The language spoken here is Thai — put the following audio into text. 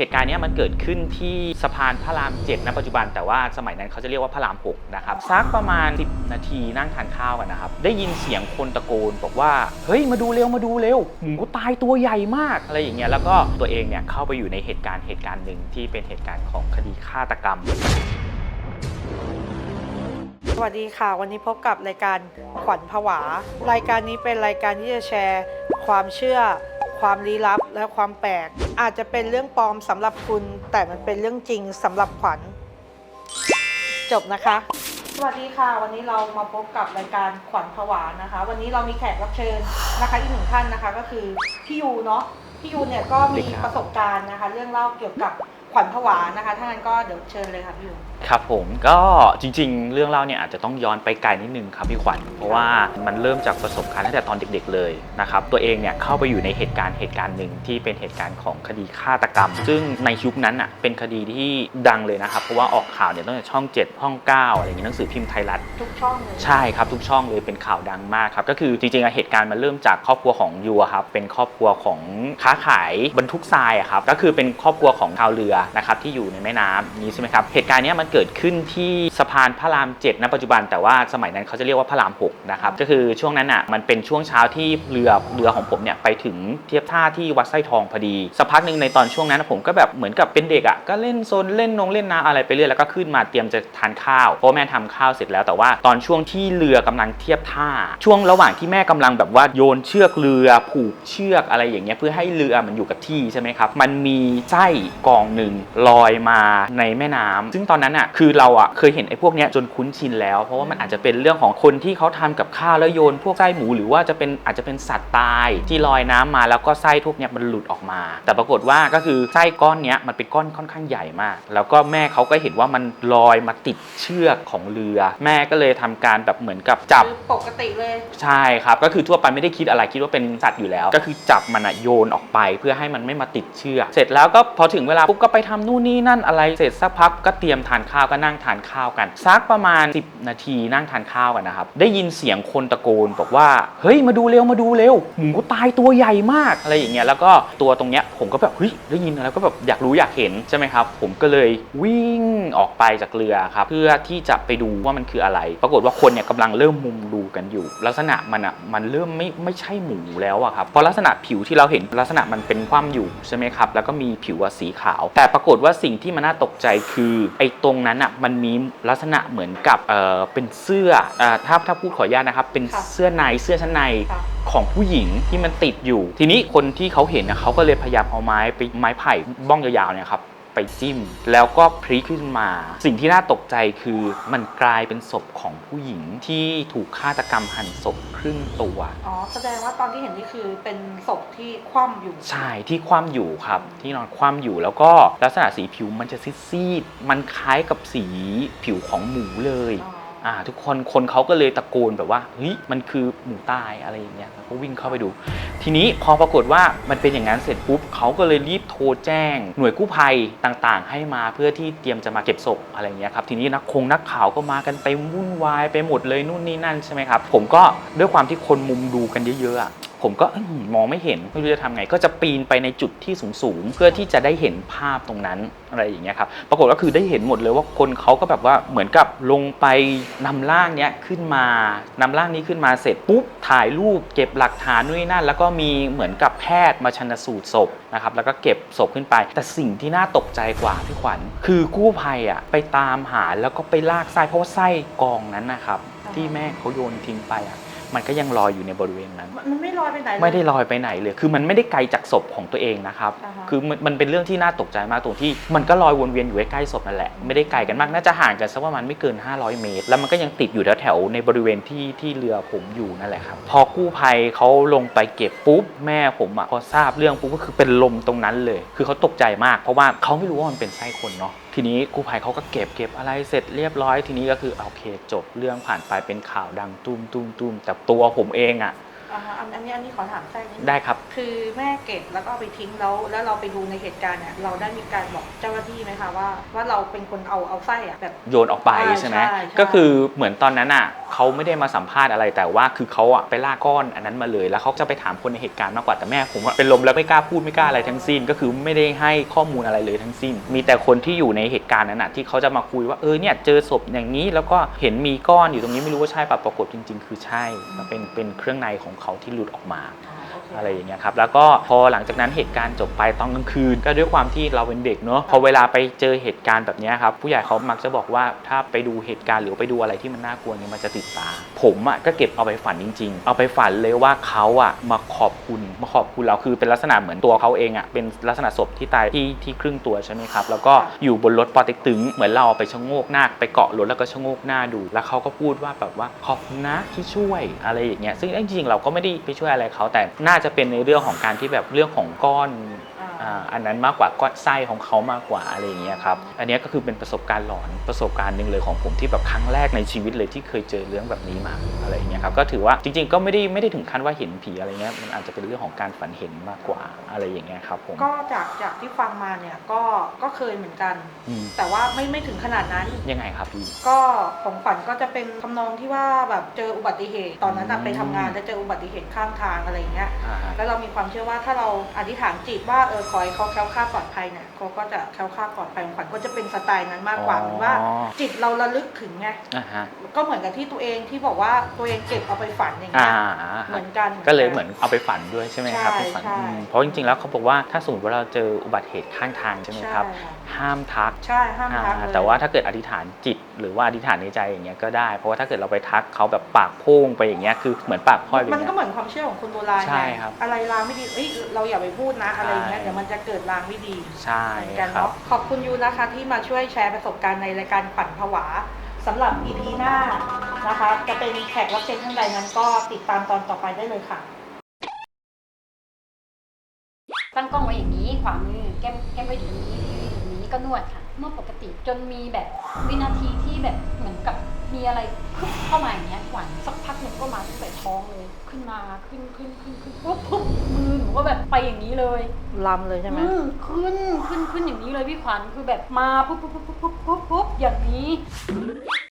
เหตุการณ์นี้มันเกิดขึ้นที่สะพานพระราม7ณปัจจุบันแต่ว่าสมัยนั้นเขาจะเรียกว่าพระราม6นะครับสักประมาณ 10 นาทีนั่งทานข้าวกันนะครับ ได้ยินเสียงคนตะโกนบอกว่า เฮ้ย มาดูเร็วมาดูเร็วหมูตายตัวใหญ่มากอะไรอย่างเงี้ยแล้วก็ตัวเองเนี่ยเข้าไปอยู่ในเหตุการณ์เหตุการณ์หนึ่งที่เป็นเหตุการณ์ของคดีฆาตกรรมสวัสดีค่ะ วันนี้พบกับรายการขวัญผวา รายการนี้เป็นรายการที่จะแชร์ ความเชื่อ ความลี้ลับและความแปลก อาจจะเป็นเรื่องปลอมสำหรับคุณ แต่มันเป็นเรื่องจริงสำหรับขวัญ จบนะคะ สวัสดีค่ะ วันนี้เรามาพบกับรายการขวัญผวานะคะ วันนี้เรามีแขกรับเชิญนะคะอีกหนึ่งท่านนะคะ ก็คือพี่ยูเนาะพี่ยูเนี่ยก็มีสวัสดีครับประสบการณ์นะคะ เรื่องเล่าเกี่ยวกับขวัญผวานะคะถ้างั้นก็เดี๋ยวเชิญเลยค่ะพี่ยู ครับผมก็จริงๆ เรื่องเล่าเนี่ยอาจจะต้องย้อนไปไกลนิดนึงครับพี่ขวัญเพราะว่ามันเริ่มจากประสบการณ์ตั้งแต่ตอนเด็กๆเลยนะครับตัวเองเนี่ยเข้าไปอยู่ในเหตุการณ์เหตุการณ์หนึ่งที่เป็นเหตุการณ์ของคดีฆาตกรรม ซึ่งในยุคนั้นอะเป็นคดีที่ดังเลยนะครับเพราะว่าออกข่าวเนี่ยตั้งแต่ช่อง 7 ห้อง 9 อะไรอย่างงี้หนังสือพิมพ์ไทยรัฐ ทุกช่องเลยใช่ครับทุกช่องเลยเป็นข่าวดังมากครับก็คือจริงๆอะเหตุการณ์มันเริ่มจากครอบครัวของยูอะครับเป็นครอบครัวของค้าขายบรรทุกทรายอะครับก็คือเป็นครอบครัวของชาวเรือนะครับที่อยู่ในแม่น้ำนี้ใช่ไหมครับเหตุการณ์เนี้ยมันเกิดขึ้นที่สะพานพระราม7ณปัจจุบันแต่ว่าสมัยนั้นเขาจะเรียกว่าพระราม6นะครับก็คือช่วงนั้นอะมันเป็นช่วงเช้าที่เรือเรือของผมเนี่ยไปถึงเทียบท่าที่วัดไส้ทองพอดีสักพักหนึ่งในตอนช่วงนั้นอะผมก็แบบเหมือนกับเป็นเด็กอะก็เล่นโซนเล่นนงเล่นน้ำอะไรไปเรื่อยแล้วก็ขึ้นมาเตรียมจะทานข้าวเพราะแม่ทำข้าวเสร็จแล้วแต่ว่าตอนช่วงที่เรือกำลังเทียบท่า ช่วงระหว่างที่แม่กำลังแบบว่าโยนเชือกเรือผูกเชือกอะไรอย่างเงี้ยเพื่อให้เรือมันอยู่กับที่ใช่ไหมครับมันมีไส้กองหนึ่งลอยมาในแม่น้ำซึ่งตอนนั้นอะคือเราอะเคยเห็นไอ้พวกเนี้ยจนคุ้นชินแล้ว เพราะว่ามันอาจจะเป็นเรื่องของคนที่เขาทำกับข้าวแล้วโยน พวกไส้หมูหรือว่าจะเป็นอาจจะเป็นสัตว์ตายที่ลอยน้ำมาแล้วก็ไส้พวกเนี้ยมันหลุดออกมา แต่ปรากฏว่าก็คือไส้ก้อนเนี้ยมันเป็นก้อนค่อนข้างใหญ่มาก แล้วก็แม่เขาก็เห็นว่ามันลอยมาติดเชือกของเรือ แม่ก็เลยทำการแบบเหมือนกับจับคือปกติเลย ใช่ครับ ก็คือทั่วไปไม่ได้คิดอะไรคิดว่าเป็นสัตว์อยู่แล้ว ก็คือจับมันอะโยนออกไป เพื่อให้มันไม่มาติดเชือกเสร็จแล้วก็พอถึงเวลาปุ๊บก็ไปทำนู่นนี่นั่นอะไรเสร็จสักพักก็เตรียมทานข้าวก็นั่งทานข้าวกันสักประมาณ 10 นาทีนั่งทานข้าวกันนะครับได้ยินเสียงคนตะโกนบอกว่าเฮ้ยมาดูเร็วมาดูเร็วหมูตายตัวใหญ่มากอะไรอย่างเงี้ยแล้วก็ตัวตรงเนี้ยผมก็แบบเฮ้ยได้ยินแล้วก็แบบอยากรู้อยากเห็นใช่ไหมครับผมก็เลยวิ่งออกไปจากเรือครับเพื่อที่จะไปดูว่ามันคืออะไร ปรากฏว่าคนเนี่ยกำลังเริ่มมุงดูกันอยู่ ลักษณะมันอะมันเริ่มไม่ไม่ใช่หมูแล้วอะครับเพราะลักษณะผิวที่เราเห็นลักษณะมันเป็นคว่ำอยู่ใช่ไหมครับแล้วก็มีผิวสีขาว แต่ปรากฏว่าสิ่งที่มันน่าตกใจคือไอ้ตรงนั้นอะมันมีลักษณะเหมือนกับเออเป็นเสื้อเอ่อถ้าถ้าพูดขออนุญาตนะครับ เป็นค่ะเสื้อในเสื้อชั้นในค่ะ ของผู้หญิงที่มันติดอยู่ ทีนี้คนที่เขาเห็นนะเขาก็เลยพยายามเอาไม้ไปไม้ไผ่บ้องยาวๆเนี่ยครับ ไปจิ้ม แล้วก็พลิกขึ้นมา สิ่งที่น่าตกใจคือมันกลายเป็นศพของผู้หญิงที่ถูกฆาตกรรมหั่นศพครึ่งตัว อ๋อ แสดงว่าตอนที่เห็นนี่คือเป็นศพที่คว่ำอยู่ ใช่ที่คว่ำอยู่ครับ ที่นอนคว่ำอยู่แล้วก็ลักษณะสีผิวมันจะซีดๆมันคล้ายกับสีผิวของหมูเลย อ๋อ อ่าทุกคนคนเขาก็เลยตะโกนแบบว่าเฮ้ยมันคือหมูตายอะไรอย่างเงี้ยแล้วก็วิ่งเข้าไปดู ทีนี้พอปรากฏว่ามันเป็นอย่างนั้นเสร็จปุ๊บเขาก็เลยรีบโทรแจ้ง หน่วยกู้ภัยต่างๆ ให้มาเพื่อที่เตรียมจะมาเก็บศพอะไรอย่างเงี้ยครับทีนี้นักคงนักข่าวก็มากันไปวุ่นวายไปหมดเลยนู่นนี่นั่นใช่ไหมครับผมก็ด้วยความที่คนมุมดูกันเยอะๆอะ ผมก็มองไม่เห็นไม่รู้จะทำไง ก็จะปีนไปในจุดที่สูงๆ เพื่อที่จะได้เห็นภาพตรงนั้นอะไรอย่างเงี้ยครับปรากฏว่าคือได้เห็นหมดเลยว่าคนเขาก็แบบว่าเหมือนกับลงไปนำร่างเนี้ยขึ้นมานำร่างนี้ขึ้นมาเสร็จปุ๊บถ่ายรูปเก็บหลักฐานนู่นนนั่น แล้วก็มีเหมือนกับแพทย์มาชันสูตรศพนะครับแล้วก็เก็บศพขึ้นไป แต่สิ่งที่น่าตกใจกว่าพี่ขวัญคือกู้ภัยอะไปตามหาแล้วก็ไปลากไส้เพราะว่าไส้กองนั้นนะครับที่แม่เขาโยนทิ้งไปอะ มันก็ยังลอยอยู่ในบริเวณนั้นมันมันไม่ลอยไปไหนเลย ไม่ได้ลอยไปไหนเลย คือมันไม่ได้ไกลจากศพของตัวเองนะครับ อ่าฮะ คือมันมันเป็นเรื่องที่น่าตกใจมากตรงที่ มันก็ลอยวนเวียนอยู่ใกล้ๆศพนั่นแหละ ไม่ได้ไกลกันมาก น่าจะห่างกันสักประมาณไม่เกิน 500 เมตร แล้วมันก็ยังติดอยู่แถวๆในบริเวณที่ที่เรือผมอยู่นั่นแหละครับ พอกู้ภัยเขาลงไปเก็บปุ๊บ แม่ผมอะพอทราบเรื่องปุ๊บก็คือเป็นลมตรงนั้นเลย คือเขาตกใจมาก เพราะว่าเขาไม่รู้ว่ามันเป็นไส้คนเนาะทีนี้กู้ภัยเขาก็เก็บเก็บอะไรเสร็จเรียบร้อยทีนี้ก็คือโอเคจบเรื่องผ่านไปเป็นข่าวดังตุ้มตุ้มตุ้มแต่ตัวผมเองอะอ่าฮะอันอันนี้อันนี้ขอถามแทรกนิดนึงได้ครับ คือแม่เก็บแล้วก็เอาไปทิ้งแล้ว แล้วเราไปดูในเหตุการณ์เนี่ยเราได้มีการบอกเจ้าหน้าที่ไหมคะว่า ว่าเราเป็นคนเอาเอาไส้อะแบบ โยนออกไปใช่ใช่ไหมใช่ใช่ก็คือเหมือนตอนนั้นอะ เขาไม่ได้มาสัมภาษณ์อะไรแต่ว่าคือเขาอะไปล่าก้อนอันนั้นมาเลย แล้วเขาจะไปถามคนในเหตุการณ์มากกว่าแต่แม่ผมอะเป็นลมแล้วไม่กล้าพูดไม่กล้าอะไรทั้งสิ้น ก็คือไม่ได้ให้ข้อมูลอะไรเลยทั้งสิ้น มีแต่คนที่อยู่ในเหตุการณ์นั้นอะที่เขาจะมาคุยว่าเออเนี่ยเจอศพอย่างนี้ แล้วก็เห็นมีก้อนอยู่ตรงนี้ไม่รู้ว่าใช่ปะปรากฏจริง ๆ คือใช่มันเป็นเป็นเครื่องในของเขาที่หลุดออกมา อะไรอย่างเงี้ยครับแล้วก็พอหลังจากนั้นเหตุการณ์จบไปตอนกลางคืน ก็ด้วยความที่เราเป็นเด็กเนอะพอเวลาไปเจอเหตุการณ์แบบนี้ครับผู้ใหญ่เขามักจะบอกว่าถ้าไปดูเหตุการณ์หรือไปดูอะไรที่มันน่ากลัวเนี่ยมันจะติดตา ผมอะก็เก็บเอาไปฝันจริง ๆ เอาไปฝันเลยว่าเขาอะมาขอบคุณมาขอบคุณเราคือเป็นลักษณะเหมือนตัวเขาเองอะเป็นลักษณะศพที่ตายที่ที่ครึ่งตัวใช่ไหมครับแล้วก็อยู่บนรถปอเต็กตึงเหมือนเราไปชะโงกหน้าไปเกาะรถแล้วก็ชะโงกหน้าดู แล้วเขาก็พูดว่าแบบว่าขอบคุณนะที่ช่วยอะไรอย่างเงี้ยซึ่งจริงๆเราก็ไม่ได้ไปช่วยอะไรเขาแต่น่าจะเป็นในเรื่องของการที่แบบเรื่องของก้อน อ่าอันนั้นมากกว่าก้อนไส้ของเขามากกว่าอะไรอย่างเงี้ยครับอันเนี้ยก็คือเป็นประสบการณ์หลอนประสบการณ์หนึ่งเลยของผมที่แบบครั้งแรกในชีวิตเลยที่เคยเจอเรื่องแบบนี้มาอะไรอย่างเงี้ยครับก็ถือว่าจริง ๆ ก็ไม่ได้ไม่ได้ถึงขั้นว่าเห็นผีอะไรเงี้ยมันอาจจะเป็นเรื่องของการฝันเห็นมากกว่าอะไรอย่างเงี้ยครับผมก็จากจากที่ฟังมาเนี่ยก็ก็เคยเหมือนกันอืมแต่ว่าไม่ไม่ถึงขนาดนั้นยังไงครับพี่ก็ของขวัญก็จะเป็นทำนองที่ว่าแบบเจออุบัติเหตุ ตอนนั้นน่ะอืมไปทำงานแล้วเจออุบัติเหตุข้างทางอะไรอย่างเงี้ยอ่าฮะแล้วเรามีความเชื่อว่าถ้าเราอธิษฐานจิตว่าเออขอให้เขาแคล้วคลาดปลอดภัยเนี่ยเขาก็จะแคล้วคลาดปลอดภัยของขวัญก็จะเป็นสไตล์นั้นมากกว่าเหมือนว่า จิตเราระลึกถึงไงอ่าฮะก็เหมือนกับที่ตัวเองที่บอกว่าตัวเองเก็บเอาไปฝันอย่างอ่าเงี้ยฮะเหมือนกัน ก็เลยเหมือนเอาไปฝันด้วยใช่ไหมครับใช่ไปฝันใช่ อืมเพราะจริงๆแล้วเขาบอกว่าถ้าสมมติว่าเราเจออุบัติเหตุข้างทางใช่ไหมครับ ใช่ะห้ามทักใช่ห้ามทักอ่าเลยแต่ว่าถ้าเกิดอธิษฐานจิต หรือว่าอธิษฐานในใจอย่างเงี้ยก็ได้ เพราะว่าถ้าเกิดเราไปทักเขาแบบปากโพ่งไปอย่างเงี้ยคือเหมือนปากพร่อยไปอมันย่างก็เงี้ยเหมือนความเชื่อของคนโบราณใช่ไงครับอะไรลางไม่ดีเอ้ยเราอย่าไปพูดนะอะไรอย่างเงี้ยใช่เดี๋ยวมันจะเกิดลางไม่ดีใช่เหมือนกันครับเนาะขอบคุณยูนะคะที่มาช่วยแชร์ประสบการณ์ในรายการขวัญผวาสำหรับ EP หน้านะคะ จะเป็นแขกรับเชิญท่านใดนั้นก็ติดตามตอนต่อไปได้เลยค่ะ ตั้งกล้องไว้อย่างนี้ขวามือแก้มแก้มไว้อยู่นี้อยู่นี้ ก็นวดค่ะนวดปกติจนมีแบบวินาทีที่แบบเหมือนกับมีอะไรคึบเข้ามาอย่างเงี้ยหวานสักพักหนึ่งก็มาตั้งแต่ท้องเลยขึ้นมาขึ้นขึ้นขึ้นขึ้นปุ๊บปุ๊บมือหนูก็แบบไปอย่างนี้เลยลำเลยใช่ไหมอืขึ้นขึ้นขึ้นอย่างนี้เลยพี่ขวัญคือแบบมาปุ๊บปุ๊บปุ๊บปุ๊บปุ๊บปุ๊บอย่างนี้อ